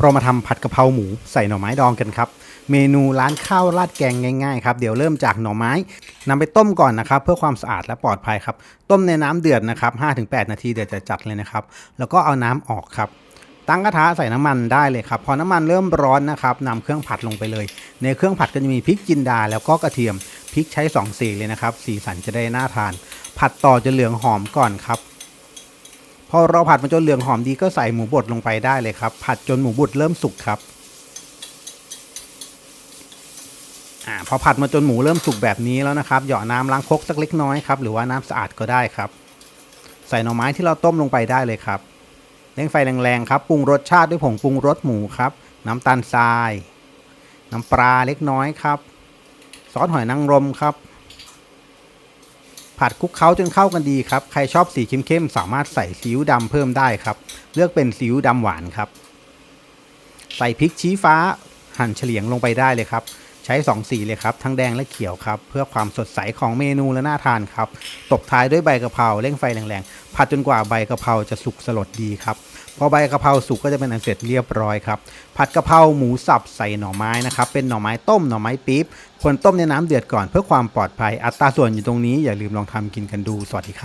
เรามาทำผัดกะเพราหมูใส่หน่อไม้ดองกันครับ เมนูร้านข้าวราดแกงง่ายๆครับเดี๋ยวเริ่มจากหน่อไม้นำไปต้มก่อนนะครับ เพื่อความสะอาดและปลอดภัยครับ ต้มในน้ำเดือดนะครับ5-8 นาทีเดือดจะจัดเลยนะครับ แล้วก็เอาน้ำออกครับ ตั้งกระทะใส่น้ำมันได้เลยครับ พอน้ำมันเริ่มร้อนนะครับนำเครื่องผัดลงไปเลย ในเครื่องผัดก็จะมีพริกจินดา แล้วก็กระเทียมพริกใช้2สีเลยนะครับสีสันจะได้น่าทาน ผัดต่อจนเหลืองหอมก่อนครับ พอเราผัดมันจนเหลืองหอมดีก็ใส่หมูบดลงไปได้เลยครับ ผัดจนหมูบดเริ่มสุกครับอ่าพอผัดมาจนหมูเริ่มสุกแบบนี้แล้วนะครับเหยาะน้ำล้างครกสักเล็กน้อยครับหรือว่าน้ำสะอาดก็ได้ครับ ใส่หน่อไม้ที่เราต้มลงไปได้เลยครับเร่งไฟแรงๆครับปรุงรสชาติด้วยผงปรุงรสหมูครับ น้ำตาลทราย น้ำปลาเล็กน้อยครับ ซอสหอยนางรมครับ ผัดคลุกเคล้าจนเข้ากันดีครับ ใครชอบสีเข้มๆสามารถใส่ซีอิ๊วดำเพิ่มได้ครับ เลือกเป็นซีอิ๊วดำหวานครับ ใส่พริกชี้ฟ้าหั่นเฉลียงลงไปได้เลยครับ ใช้สองสีเลยครับ ทั้งแดงและเขียวครับ เพื่อความสดใสของเมนูและน่าทานครับ ตบท้ายด้วยใบกะเพราเร่งไฟแรงๆ ผัดจนกว่าใบกะเพราจะสุกสลดดีครับ พอใบกะเพราสุกก็จะเป็นอันเสร็จเรียบร้อยครับ ผัดกะเพราหมูสับใส่หน่อไม้นะครับ เป็นหน่อไม้ต้มหน่อไม้ปี๊บ ควรต้มในน้ำเดือดก่อนเพื่อความปลอดภัย อัตราส่วนอยู่ตรงนี้อย่าลืมลองทำกินกันดู สวัสดีครับ